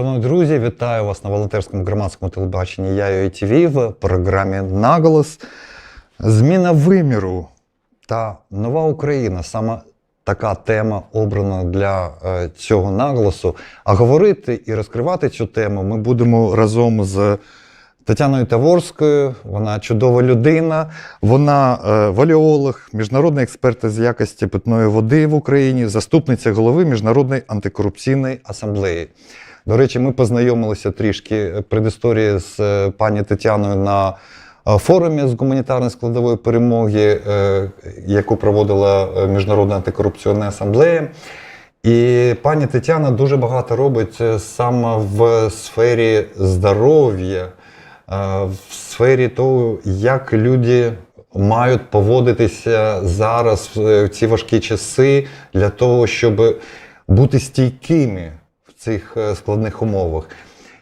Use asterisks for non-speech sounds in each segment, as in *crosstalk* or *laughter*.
Шановні друзі, вітаю вас на волонтерському громадському телебаченні Я ЮАТВ в програмі Наголос. Зміна виміру та нова Україна саме така тема обрана для е, цього наголосу. А говорити і розкривати цю тему ми будемо разом з Тетяною Таворською. Вона чудова людина. Вона е, валіолог, міжнародний експерт з якості питної води в Україні, заступниця голови Міжнародної антикорупційної асамблеї. До речі, ми познайомилися трішки предісторії з е, пані Тетяною на е, форумі з гуманітарної складової перемоги, е, яку проводила е, Міжнародна антикорупційна асамблея. І пані Тетяна дуже багато робить е, саме в сфері здоров'я, в сфері того, як люди мають поводитися зараз в ці важкі часи для того, щоб бути стійкими в цих складних умовах.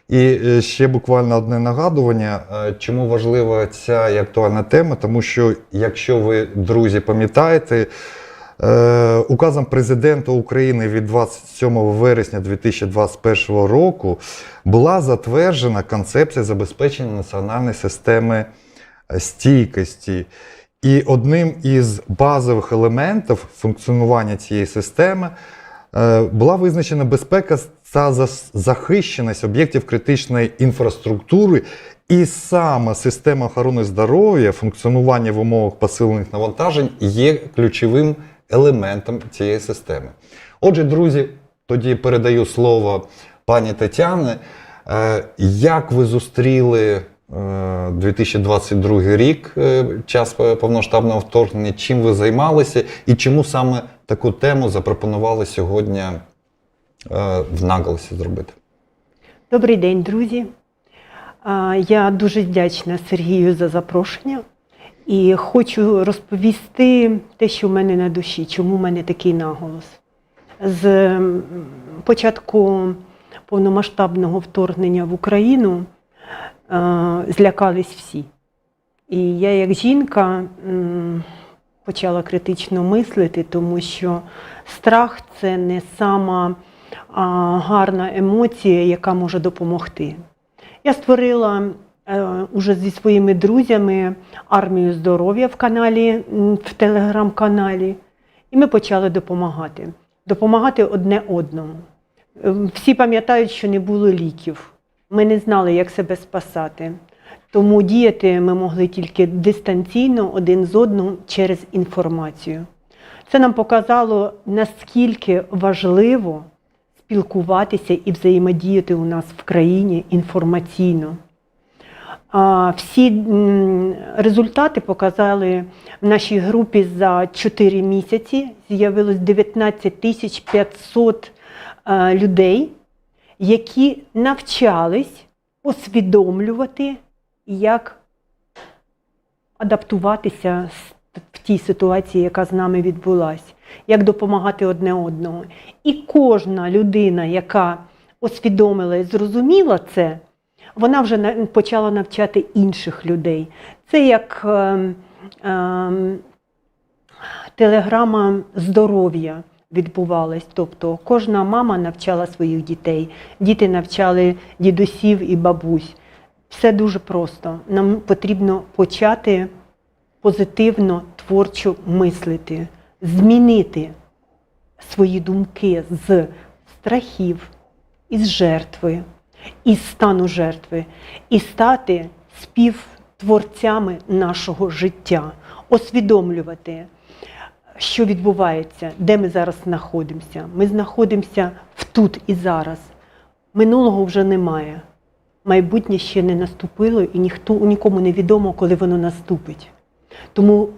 І е, ще буквально одне нагадування, е, чому важлива ця і актуальна тема, тому що, якщо ви, друзі, пам'ятаєте, е, указом президента України від 27 вересня 2021 року була затверджена концепція забезпечення національної системи стійкості. І одним із базових елементів функціонування цієї системи була визначена безпека зас- захищеність об'єктів критичної інфраструктури, і саме система охорони здоров'я, функціонування в умовах посилених навантажень є ключовим елементом цієї системи. Отже, друзі, тоді передаю слово пані Тетяни. Е, Як ви зустріли е, 2022 рік, е, час повноштабного вторгнення, чим ви займалися і чому саме таку тему запропонували сьогодні е, в наголосі зробити? Добрий день, друзі. Я дуже вдячна Сергію за запрошення і хочу розповісти те, що в мене на душі, чому в мене такий наголос. З початку повномасштабного вторгнення в Україну е, злякались всі. І я, як жінка, почала критично мислити, тому що страх це не сама гарна емоція, яка може допомогти. Я створила е, уже зі своїми друзями армію здоров'я в каналі, в телеграм-каналі, і ми почали допомагати. Допомагати одне одному. Ем, Всі пам'ятають, що не було ліків. Ми не знали, як себе спасати. Тому діяти ми могли тільки дистанційно один з одним через інформацію. Це нам показало, наскільки важливо спілкуватися і взаємодіяти у нас в країні інформаційно. Всі результати показали в нашій групі за 4 місяці. З'явилось 19 тисяч 500 е, людей, які навчались усвідомлювати, як адаптуватися в тій ситуації, яка з нами відбулась, як допомагати одне одному. І кожна людина, яка усвідомила і зрозуміла це, вона вже почала навчати інших людей. Це як ем, ем, телеграма здоров'я відбувалась. Тобто кожна мама навчала своїх дітей, діти навчали дідусів і бабусь. Все дуже просто. Нам потрібно почати позитивно, творчо мислити, змінити свої думки з страхів, із жертви, із стану жертви, і стати співтворцями нашого життя, усвідомлювати, що відбувається, де ми зараз знаходимося. Ми знаходимося в тут і зараз. Минулого вже немає. Майбутнє ще не наступило, і ніхто нікому не відомо, коли воно наступить. Тому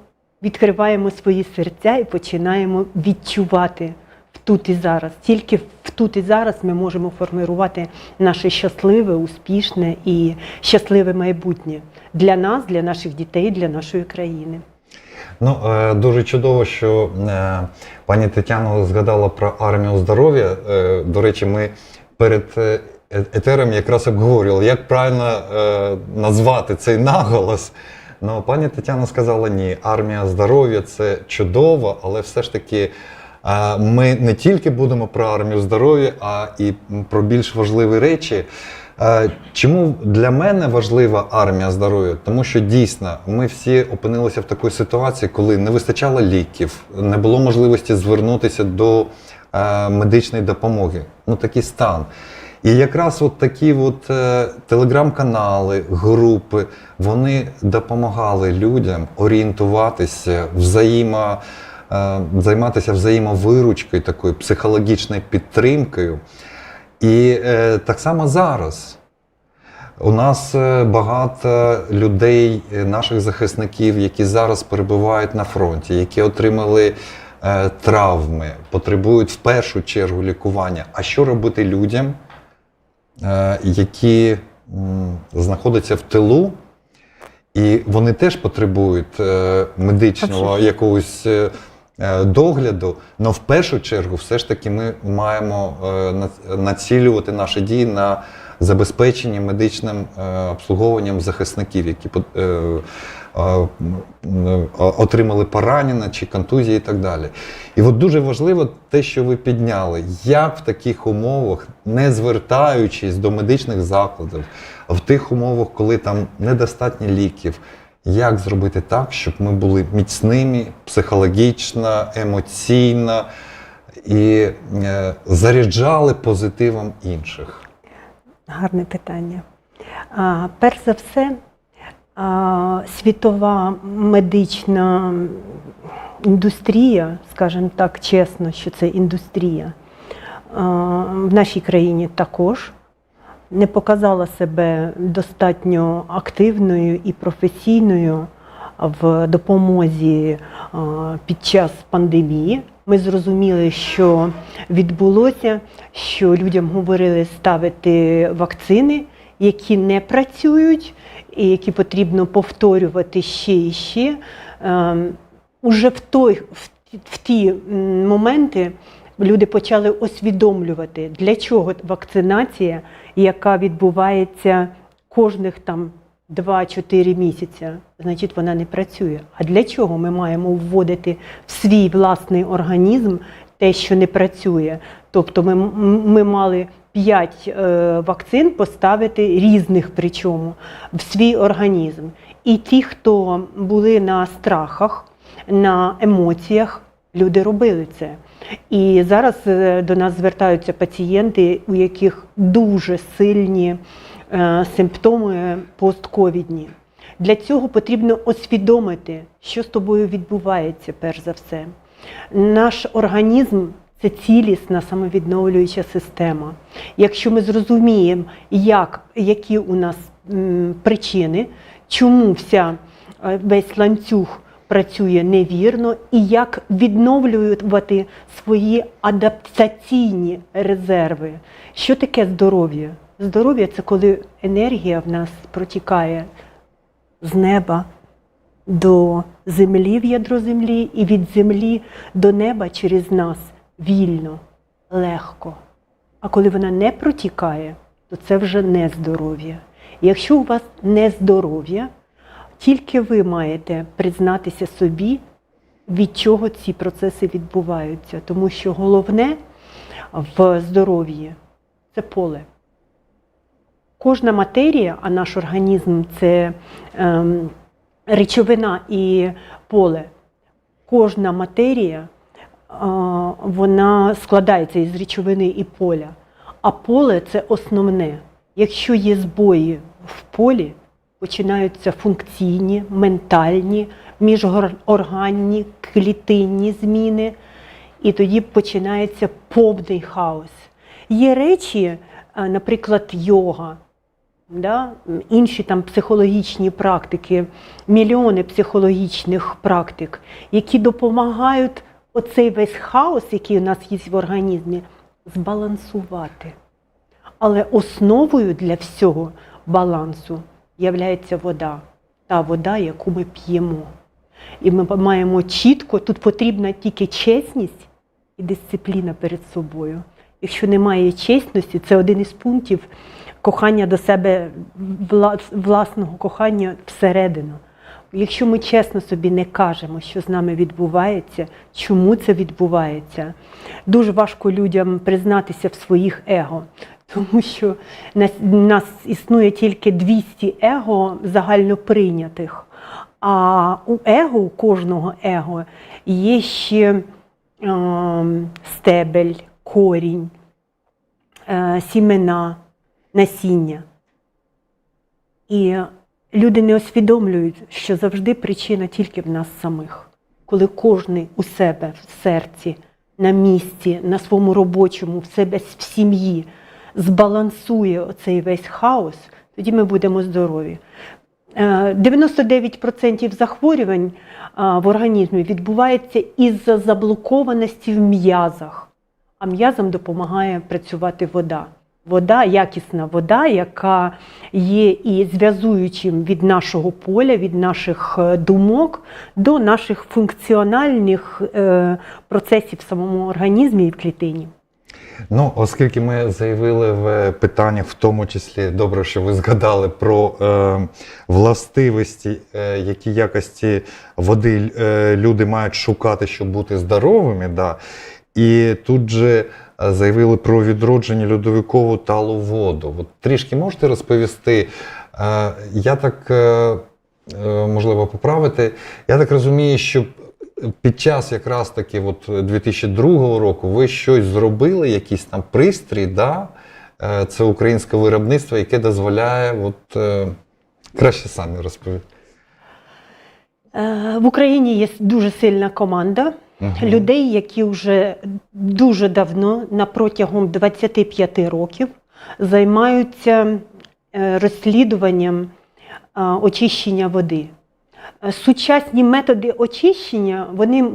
відкриваємо свої серця і починаємо відчувати в тут і зараз. Тільки в тут і зараз ми можемо формувати наше щасливе, успішне і щасливе майбутнє для нас, для наших дітей, для нашої країни. Ну, е, дуже чудово, що е, пані Тетяна згадала про армію здоров'я. Е, До речі, ми перед етером якраз обговорювали, як правильно назвати цей наголос. Ну, пані Тетяна сказала: ні, армія здоров'я це чудово, але все ж таки ми не тільки будемо про армію здоров'я, а і про більш важливі речі. Чому для мене важлива армія здоров'я? Тому що дійсно ми всі опинилися в такій ситуації, коли не вистачало ліків, не було можливості звернутися до медичної допомоги. Ну такий стан. І якраз от такі от е, телеграм-канали, групи, вони допомагали людям орієнтуватися, взаємо, е, займатися взаємовиручкою, такою психологічною підтримкою. І е, так само зараз. У нас е, багато людей, е, наших захисників, які зараз перебувають на фронті, які отримали е, травми, потребують в першу чергу лікування. А що робити людям, які знаходяться в тилу, і вони теж потребують е, медичного якогось е, е, догляду. Але в першу чергу, все ж таки, ми маємо е, націлювати наші дії на забезпечення медичним е, обслуговуванням захисників, які е, е, отримали поранення чи контузії і так далі. І от дуже важливо те, що ви підняли, як в таких умовах, не звертаючись до медичних закладів, в тих умовах, коли там недостатньо ліків, як зробити так, щоб ми були міцними психологічно, емоційно і е, заряджали позитивом інших? Гарне питання. А, перш за все, світова медична індустрія, скажімо так чесно, що це індустрія, в нашій країні також не показала себе достатньо активною і професійною в допомозі під час пандемії. Ми зрозуміли, що відбулося, що людям говорили ставити вакцини, які не працюють, і які потрібно повторювати ще і ще. Ем, Уже в той в, ті- моменти люди почали усвідомлювати, для чого вакцинація, яка відбувається кожних там 2-4 місяці, значить вона не працює. А для чого ми маємо вводити в свій власний організм те, що не працює? Тобто ми, ми мали 5 е, вакцин поставити різних, причому в свій організм. І ті, хто були на страхах, на емоціях, люди робили це. І зараз е, до нас звертаються пацієнти, у яких дуже сильні е, симптоми постковідні. Для цього потрібно освідомити, що з тобою відбувається, перш за все. Наш організм це цілісна самовідновлююча система. Якщо ми зрозуміємо, як, які у нас м, причини, чому вся, е, весь ланцюг працює невірно, і як відновлювати свої адаптаційні резерви. Що таке здоров'я? Здоров'я це коли енергія в нас протікає з неба до землі в ядро землі і від землі до неба через нас вільно, легко. А коли вона не протікає, то це вже не здоров'я. Якщо у вас не здоров'я, тільки ви маєте признатися собі, від чого ці процеси відбуваються. Тому що головне в здоров'ї це поле. Кожна матерія, а наш організм це ем, речовина і поле. Кожна матерія вона складається із речовини і поля. А поле це основне. Якщо є збої в полі, починаються функційні, ментальні, міжорганні, клітинні зміни, і тоді починається повний хаос. Є речі, наприклад, йога, да? інші там психологічні практики, мільйони психологічних практик, які допомагають оцей весь хаос, який у нас є в організмі, збалансувати. Але основою для всього балансу є вода, та вода, яку ми п'ємо. І ми маємо чітко, тут потрібна тільки чесність і дисципліна перед собою. якщо немає чесності, це один із пунктів кохання до себе, власного кохання всередину. Якщо ми чесно собі не кажемо, що з нами відбувається, чому це відбувається, дуже важко людям признатися в своїх его, тому що нас, нас існує тільки 200 его загальноприйнятих. А у его, у кожного его є ще ем, стебель, корінь, е, сімена, насіння. І люди не усвідомлюють, що завжди причина тільки в нас самих. Коли кожен у себе в серці, на місці, на своєму робочому, в себе в сім'ї збалансує оцей весь хаос, тоді ми будемо здорові. Е, 99% захворювань в організмі відбувається із-за заблокованості в м'язах, а м'язам допомагає працювати вода. Вода, якісна вода, яка є і зв'язуючим від нашого поля, від наших е, думок до наших функціональних е, процесів в самому організмі і в клітині. Ну, оскільки ми заявили в питаннях, в тому числі добре, що ви згадали про е, властивості, е, які якості води е, люди мають шукати, щоб бути здоровими. Да? І тут же е, заявили про відродження льодовикову талу воду. От трішки можете розповісти? Е, я так е, е, можливо поправити. Я так розумію, що під час якраз таки от 2002 року ви щось зробили, якийсь там пристрій, да? Е, це українське виробництво, яке дозволяє, от, е, краще самі розповідати. Е, В Україні є дуже сильна команда Мгм. людей, які вже дуже давно, на протягом 25 років, займаються е, розслідуванням е, очищення води. Сучасні методи очищення вони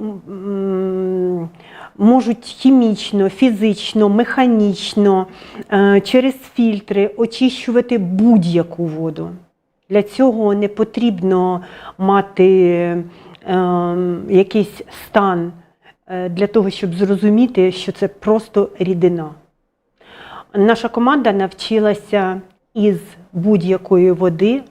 можуть хімічно, фізично, механічно, е, через фільтри очищувати будь-яку воду. Для цього не потрібно мати якийсь стан е, для того, щоб зрозуміти, що це просто рідина. Наша команда навчилася із будь-якої води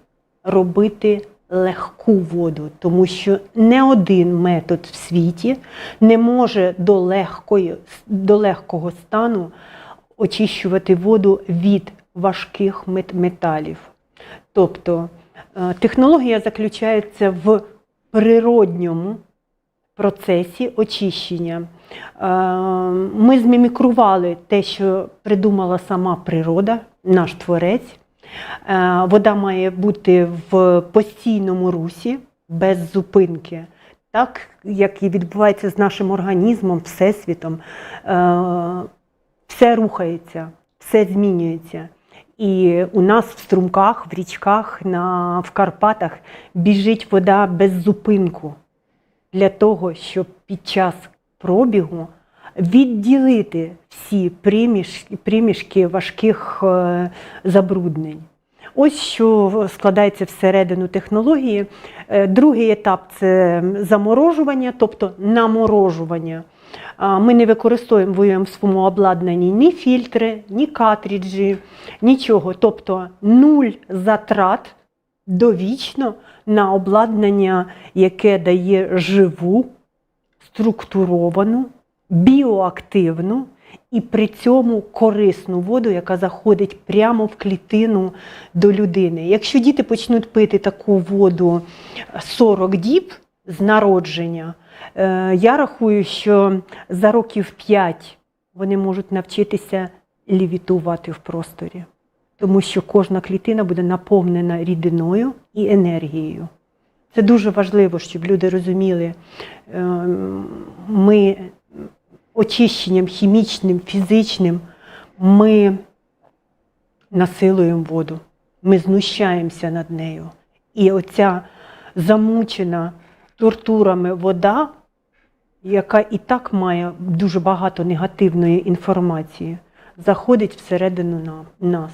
робити легку воду, тому що не один метод в світі не може до, легкої, до легкого стану очищувати воду від важких металів. Тобто е, технологія заключається в природньому процесі очищення. Е, Ми змімікрували те, що придумала сама природа, наш творець. Е, Вода має бути в постійному русі, без зупинки. Так, як і відбувається з нашим організмом, всесвітом, Е, все рухається, все змінюється. І у нас в струмках, в річках, на, в Карпатах біжить вода без зупинку для того, щоб під час пробігу відділити всі приміжки, приміжки важких е, забруднень. Ось що складається всередину технології. Е, Другий етап це заморожування, тобто наморожування. Ми не використовуємо в своєму обладнанні ні фільтри, ні картриджі, нічого. Тобто нуль затрат довічно на обладнання, яке дає живу, структуровану, біоактивну і при цьому корисну воду, яка заходить прямо в клітину до людини. Якщо діти почнуть пити таку воду 40 діб з народження, е, я рахую, що за років 5 вони можуть навчитися лівітувати в просторі, тому що кожна клітина буде наповнена рідиною і енергією. Це дуже важливо, щоб люди розуміли, ем, ми очищенням хімічним, фізичним, ми насилуємо воду, ми знущаємося над нею. І оця замучена тортурами вода, яка і так має дуже багато негативної інформації, заходить всередину нас.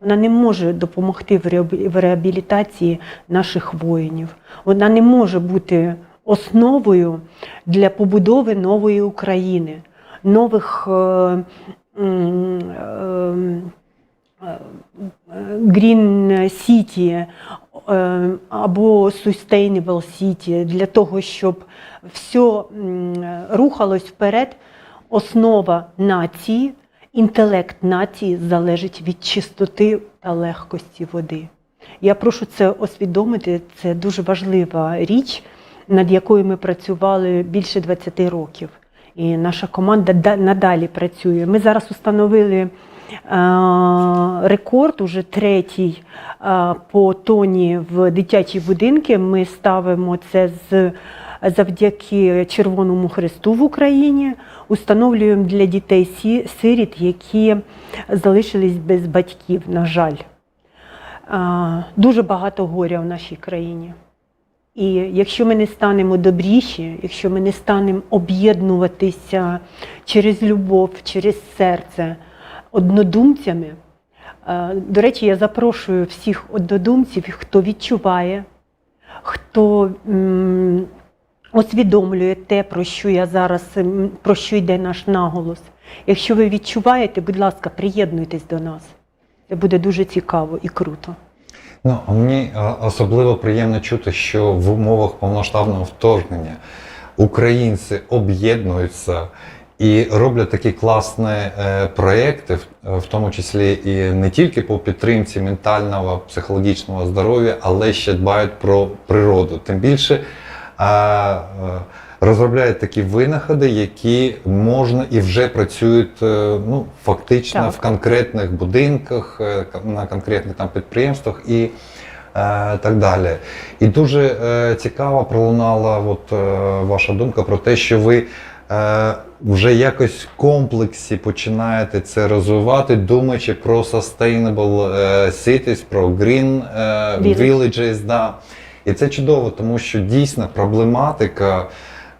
Вона не може допомогти в реабілітації наших воїнів. Вона не може бути основою для побудови нової України, нових е, м, е, або Sustainable City для того, щоб все рухалось вперед. Основа нації, інтелект нації залежить від чистоти та легкості води. Я прошу це освідомити. Це дуже важлива річ, над якою ми працювали більше 20 років. І наша команда надалі працює. Ми зараз установили рекорд, уже третій е, по тоні в дитячі будинки. Ми ставимо це з завдяки Червоному Хресту в Україні. Установлюємо для дітей сиріт, які залишились без батьків, на жаль. Дуже багато горя в нашій країні. І якщо ми не станемо добріші, якщо ми не станемо об'єднуватися через любов, через серце однодумцями, е, до речі, я запрошую всіх однодумців, хто відчуває, хто усвідомлює те, про що я зараз, про що йде наш наголос. Якщо ви відчуваєте, будь ласка, приєднуйтесь до нас. Це буде дуже цікаво і круто. Ну, мені особливо приємно чути, що в умовах повноштабного вторгнення українці об'єднуються і роблять такі класні е, проекти, в, тому числі і не тільки по підтримці ментального, психологічного здоров'я, але ще дбають про природу. Тим більше е, розробляють такі винаходи, які можна і вже працюють е, ну, фактично Так. в конкретних будинках, на конкретних там підприємствах і так далі. І дуже цікаво пролунала от, ваша думка про те, що ви е, вже якось в комплексі починаєте це розвивати, думаючи про sustainable е, cities, про green е, Village. villages. Да. І це чудово, тому що дійсно проблематика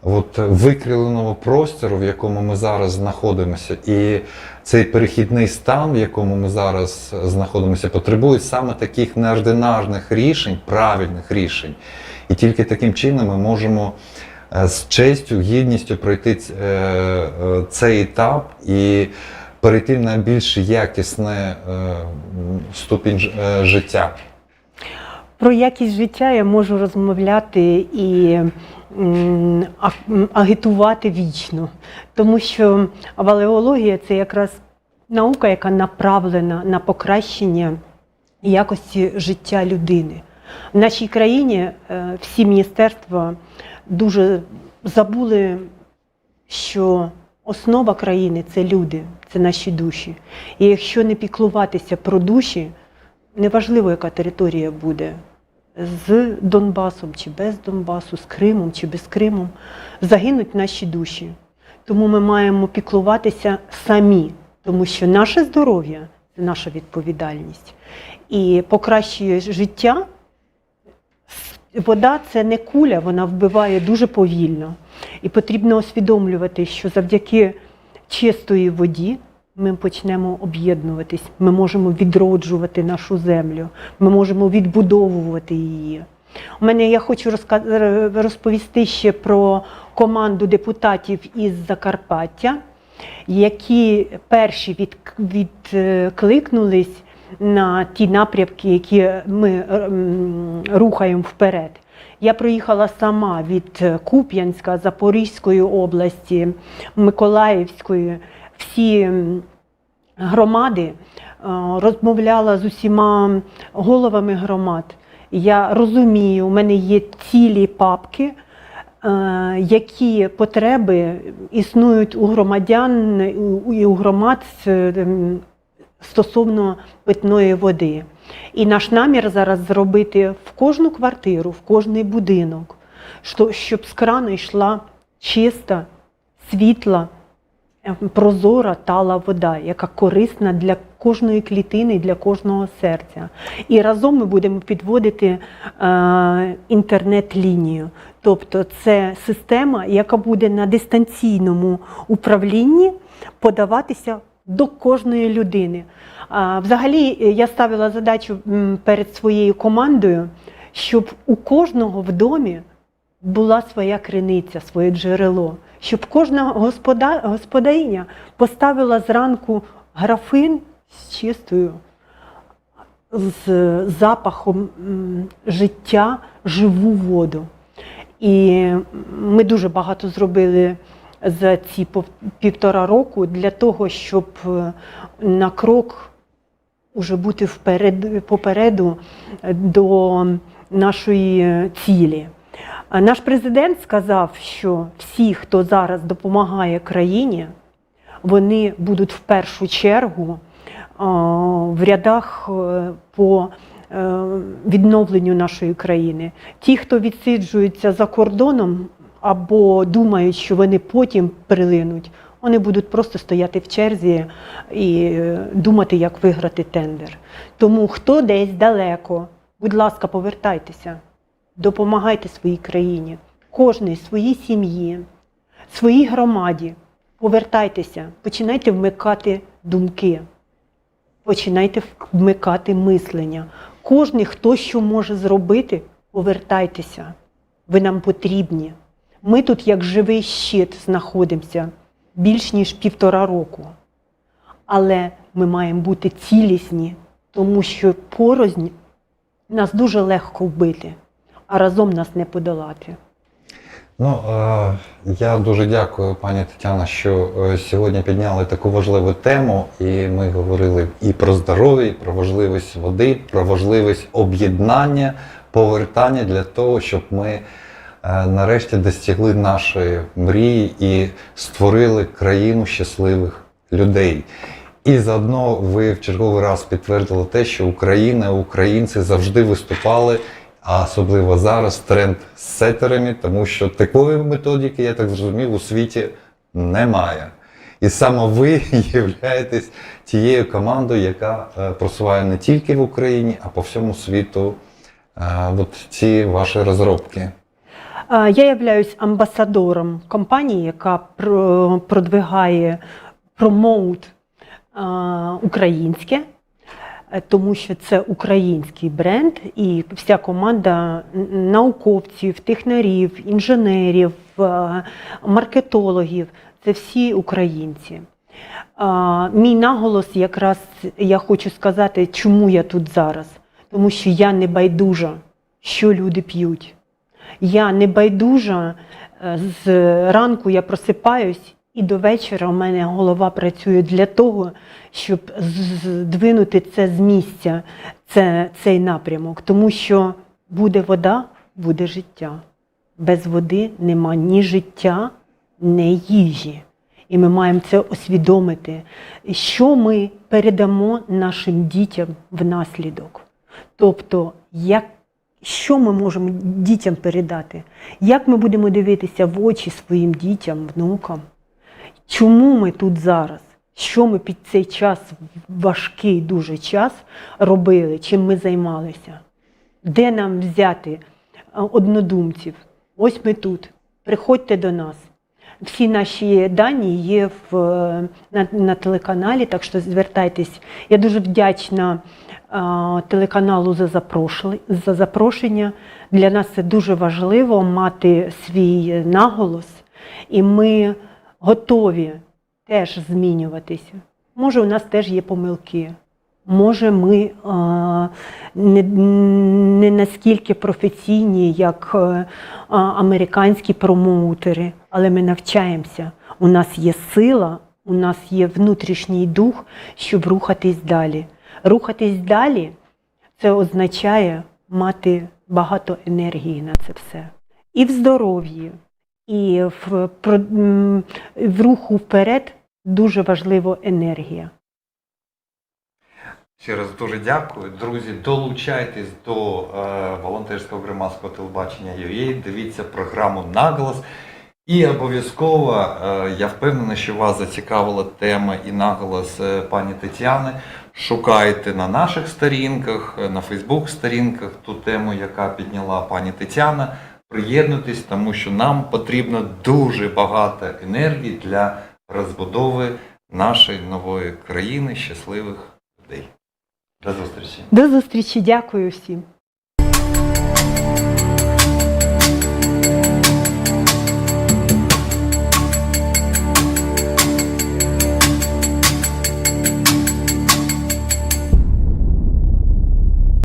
от, викриленого простору, в якому ми зараз знаходимося, і цей перехідний стан, в якому ми зараз знаходимося, потребує саме таких неординарних рішень, правильних рішень. І тільки таким чином ми можемо е, з честю, гідністю пройти е, е, цей етап і перейти на більш якісне е, ступінь е, життя. Про якість життя я можу розмовляти і агітувати вічно, тому що валеологія це якраз наука, яка направлена на покращення якості життя людини. В нашій країні е, всі міністерства дуже забули, що основа країни це люди, це наші душі. І якщо не піклуватися про душі, неважливо, яка територія буде, з Донбасом чи без Донбасу, з Кримом чи без Криму, загинуть наші душі. Тому ми маємо піклуватися самі, тому що наше здоров'я це наша відповідальність. І покращує життя. Вода це не куля, вона вбиває дуже повільно. І потрібно усвідомлювати, що завдяки чистої воді ми почнемо об'єднуватись, ми можемо відроджувати нашу землю, ми можемо відбудовувати її. У мене я хочу розповісти ще про команду депутатів із Закарпаття, які перші відкликнулись на ті напрямки, які ми рухаємо вперед. Я проїхала сама від Куп'янська, Запорізької області, Миколаївської, всі громади, розмовляла з усіма головами громад. Я розумію, у мене є цілі папки, які потреби існують у громадян і у громад стосовно питної води. І наш намір зараз зробити в кожну квартиру, в кожний будинок, щоб з крану йшла чиста, світла, е, прозора тала вода, яка корисна для кожної клітини, і для кожного серця. І разом ми будемо підводити е, інтернет-лінію. Тобто це система, яка буде на дистанційному управлінні подаватися до кожної людини. Взагалі, е, я ставила задачу перед своєю командою, щоб у кожного в домі була своя криниця, своє джерело, щоб кожна господа, господиня поставила зранку графин з чистою, з запахом життя, живу воду. І ми дуже багато зробили за ці півтора року для того, щоб е, на крок уже бути вперед, попереду до нашої цілі. Наш президент сказав, що всі, хто зараз допомагає країні, вони будуть в першу чергу в рядах е, по е, відновленню нашої країни. Ті, хто відсиджуються за кордоном або думають, що вони потім прилинуть, вони будуть просто стояти в черзі і е, думати, як виграти тендер. Тому хто десь далеко, будь ласка, повертайтеся, допомагайте своїй країні, кожній своїй сім'ї, своїй громаді. Повертайтеся, починайте вмикати думки, починайте вмикати мислення. Кожний, хто що може зробити, повертайтеся. Ви нам потрібні. Ми тут, як живий щит, знаходимося більш ніж півтора року. Але ми маємо бути цілісні, тому що порознь нас дуже легко вбити, а разом нас не подолати. Ну, я дуже дякую, пані Тетяна, що е, сьогодні підняли таку важливу тему, і ми говорили і про здоров'я, і про важливість води, про важливість об'єднання, повертання для того, щоб ми нарешті досягли нашої мрії і створили країну щасливих людей. І заодно ви в черговий раз підтвердили те, що Україна, українці завжди виступали, а особливо зараз тренд з сетерами, тому що такої методики, я так зрозумів, у світі немає. І саме ви *laughs* являєтесь тією командою, яка е, просуває не тільки в Україні, а по всьому світу е, от ці ваші розробки. А, Я являюсь амбасадором компанії, яка продвигає промоут українське, е, тому що це український бренд, і вся команда науковців, технарів, інженерів, маркетологів це всі українці. Мій наголос якраз я хочу сказати, чому я тут зараз. Тому що я не байдужа, що люди п'ють. Я не байдужа. е, З ранку я просипаюсь, і до вечора у мене голова працює для того, щоб здвинути це з місця, це, цей напрямок. Тому що буде вода, буде життя. Без води нема ні життя, ні їжі. І ми маємо це усвідомити, що ми передамо нашим дітям внаслідок. Тобто, як, що ми можемо дітям передати? Як ми будемо дивитися в очі своїм дітям, внукам? Чому ми тут зараз? Що ми під цей час, важкий дуже час, робили, чим ми займалися? Де нам взяти однодумців? Ось ми тут. Приходьте до нас. Всі наші дані є в, е, на, на телеканалі, так що звертайтесь. Я дуже вдячна телеканалу за, за запрошення. Для нас це дуже важливо мати свій наголос, і ми готові теж змінюватися. Може, у нас теж є помилки. Може, ми а, не, не наскільки професійні, як е, а, американські промоутери, але ми навчаємося. У нас є сила, у нас є внутрішній дух, щоб рухатись далі. Рухатись далі це означає мати багато енергії на це все. І в здоров'ї, і в, в руху вперед дуже важлива енергія. Ще раз дуже дякую. Друзі, долучайтесь до е, волонтерського громадського телебачення UA, дивіться програму Наголос. І обов'язково е, я впевнений, що вас зацікавила тема і наголос е, пані Тетяни. Шукайте на наших сторінках, е, на Фейсбук-сторінках ту тему, яка підняла пані Тетяна. Приєднуйтесь, тому що нам потрібно дуже багато енергії для розбудови нашої нової країни, щасливих людей. До зустрічі! До зустрічі, дякую всім.